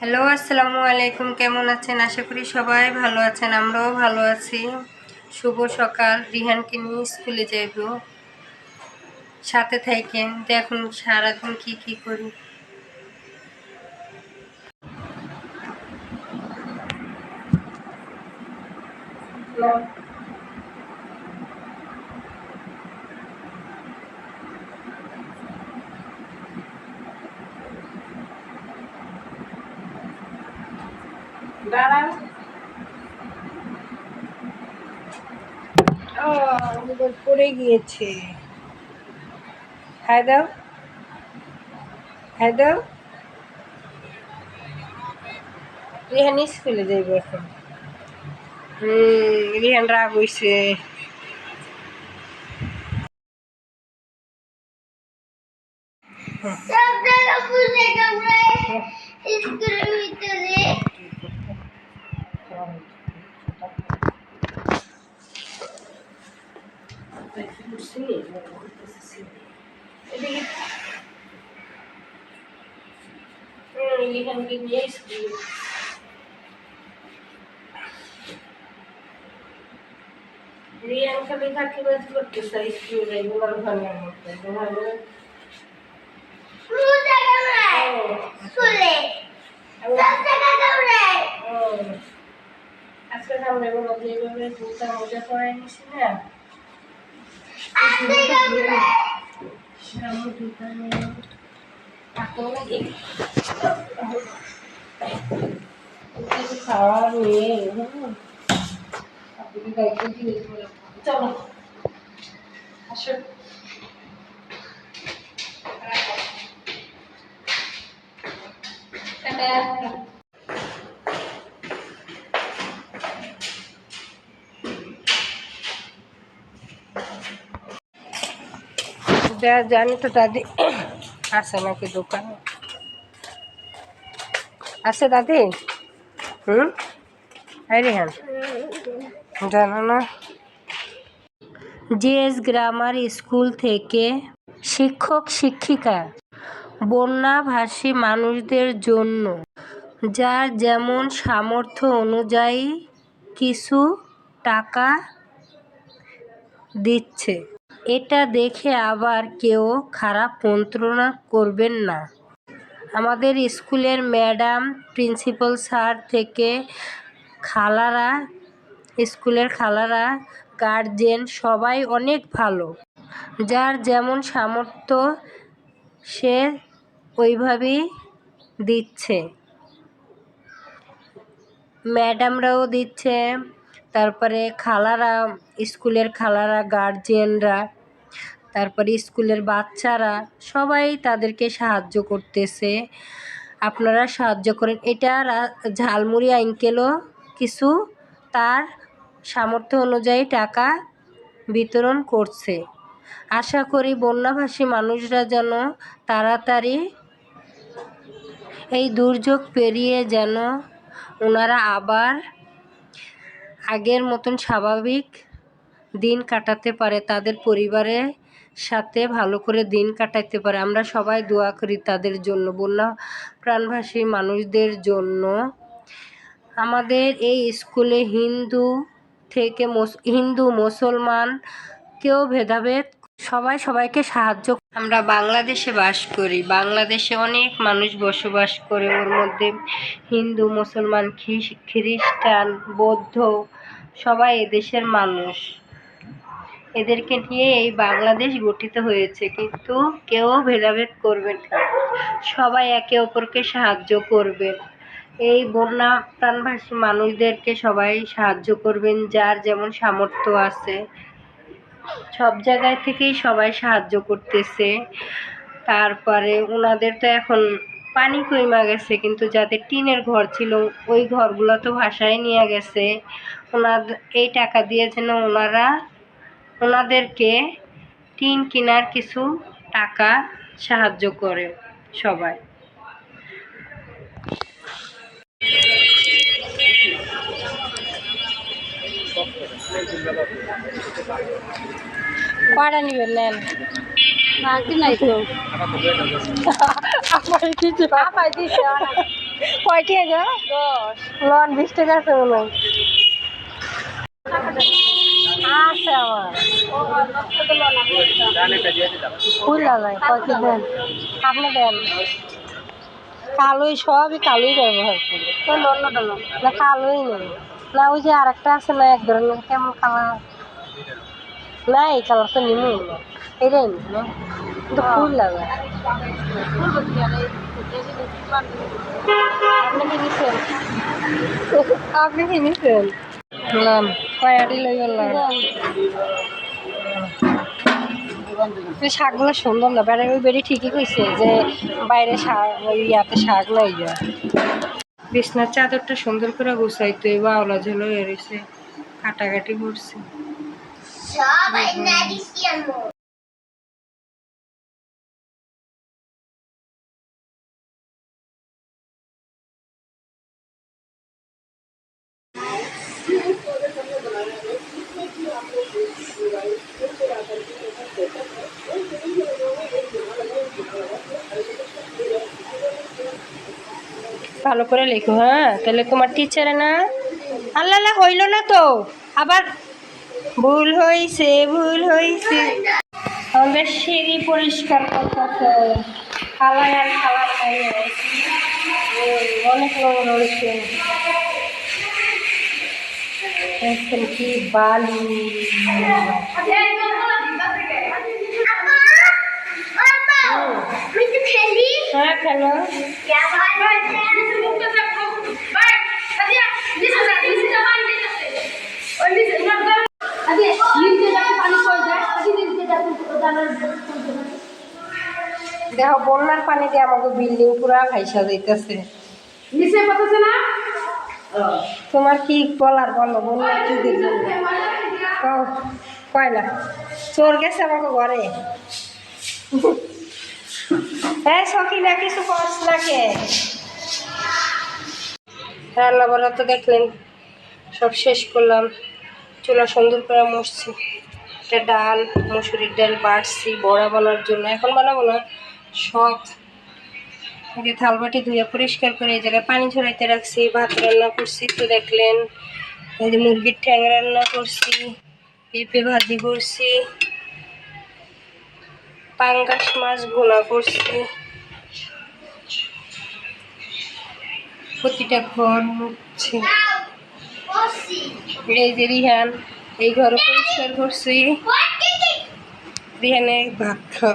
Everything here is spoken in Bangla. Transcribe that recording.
হ্যালো, আসসালামু আলাইকুম। কেমন আছেন? আশা করি সবাই ভালো আছেন। আমরাও ভালো আছি। শুভ সকাল। রিহানকে নিয়ে স্কুলে যাইব। সাথে থাকেন। দেখুন সারাদিন কি কি করি। দাঁড়ান। পড়ে গিয়েছে। হাই দাও। হাই দাও। রিহান স্কুলে যাইব এখন। রিহান রাগ হইছে। রিয়ান খালি থাকি বাজ করতে চাই স্কুলে ঘুমার ভাঙার মতো ঘুমাবো বুঝে কামড়ায় স্কুলে সব জায়গা কামড়ায় ও আজকে আমরা বলো যেভাবে জুতা মোজা পরে নিছি না কামড়ায় সামু নিয়ে খাওয়া নিয়ে চলো। আসো টাটা যা জানি তো দাদি আছে নাকি দোকানে আছে দাদি হুম গ্রামার স্কুল থেকে শিক্ষক, শিক্ষিকা, বন্যাভাসী মানুষদের জন্য যার যেমন সামর্থ্য অনুযায়ী কিছু টাকা দিচ্ছে, এটা দেখে আবার কেউ খারাপ মন্ত্রণা করবেন না। আমাদের স্কুলের ম্যাডাম, প্রিন্সিপাল স্যার থেকে খালারা, স্কুলের খালারা, গার্জেন সবাই অনেক ভালো। যার যেমন সামর্থ্য সে ওইভাবেই দিচ্ছে। ম্যাডামরাও দিচ্ছে, তারপরে খালারা, স্কুলের খালারা গার্জিয়ানরা তারপরে স্কুলের বাচ্চারা সবাই তাদেরকে সাহায্য করতেছে। আপনারা সাহায্য করেন। এটা ঝালমুড়ি আঙ্কেলও কিছু তার সামর্থ্য অনুযায়ী টাকা বিতরণ করছে। আশা করি বন্যাভাসী মানুষরা যেন তাড়াতাড়ি এই দুর্যোগ পেরিয়ে যেন ওনারা আবার আগের মতন স্বাভাবিক দিন কাটাতে পারে। তাদের পরিবারের সাথে ভালো করে দিন কাটাইতে পারে। আমরা সবাই দোয়া করি তাদের জন্য। বন্যা প্রাণভাসী মানুষদের জন্য। আমাদের এই স্কুলে হিন্দু থেকে হিন্দু, মুসলমান কেউ ভেদাভেদ সবাই সবাইকে সাহায্য আমরা বাংলাদেশে বাস করি। বাংলাদেশে অনেক মানুষ বসবাস করে। ওর মধ্যে হিন্দু, মুসলমান, খ্রিস- খ্রিস্টান, বৌদ্ধ সবাই এদেশের মানুষ। এদেরকে নিয়ে এই বাংলাদেশ গঠিত হয়েছে, কিন্তু কেউ ভেদাভেদ করবেন না। সবাই একে অপরকে সাহায্য করবেন এই বন্যা প্রাণভাসী মানুষদেরকে সবাই সাহায্য করবেন, যার যেমন সামর্থ্য আছে। সব জায়গায় থেকেই সবাই সাহায্য করতেছে। তারপরে ওনাদের তো এখন পানি কইমা গেছে, কিন্তু যাদের টিনের ঘর ছিল, ওই ঘরগুলো তো ভাসায় নিয়ে গেছে। ওনার এই টাকা দিয়ে যেন ওনারা ওনাদেরকে টিন কেনার কিছু টাকা সাহায্য করে সবাই। কয়টা নিবেন নেন? বাকি নাই তো। আমার কিছু আপাই দিছে কয়টি গো দশ। লন বিশ টাকা আছে মনে হয়। আছে আপনি দেন কালোই সবই কালোই ব্যবহার করি না কালোই নেই না ওই যে আর একটা আছে না এক ধরনের কেমন কালার না এই কালারটা নিমই না এটাই কিন্তু ফুল লাগায় আপনি কি নিছেন? আপনি নাম কয়াটি লই গেলাম শাকগুলো সুন্দর না বেড়ে ওই বেড়ি ঠিকই কইছে যে বাইরে শাক ওই ইয়াতে শাক নাই যা। বিছনার চাদরটা সুন্দর করে গুছাইতো এই বাউলা ঝোল হয়ে রয়েছে কাটাকাটি করছে। ভালো করে লেখো হ্যাঁ? তাহলে তোমার টিচারে না? আল্লাহ আল্লাহ, হইল না তো? আবার ভুল হয়েছে ভুল হয়েছে আমাদের সিঁড়ি পরিষ্কার খালাই অনেক বালি? হ্যাঁ খেলো দেখো বন্যার পানি দিয়ে আমাকে বিল্ডিং পুরা ভাইসা যাইতেছে। নিচে পাঠাচ্ছে না? তোমার কি বলার বলো বন্যা? কি দেখবে কয় না চোর গেছে আমাকে ঘরে। হ্যাঁ সখী না কিছু কস না কে রান্না বান্না তো দেখলেন। সব শেষ করলাম। চুলা সুন্দর করে মরছি একটা ডাল, মুসুরির ডাল বাড়ছি বড়া বানার জন্য। এখন বানাবো না। সব আগে থালবাটি ধুয়ে পরিষ্কার করে এই জায়গায় পানি ঝরাইতে রাখছি। ভাত রান্না করছি তো দেখলেন। এই যে মুরগির ঠ্যাং রান্না করছি। পেঁপে ভাজি করছি। পাঙ্গাস মাছ ভোলা করছি। প্রতিটা ঘর মুছছি। এই যে রিহান, এই ঘর পরিষ্কার করছে। রিহানে ভাত খাওয়া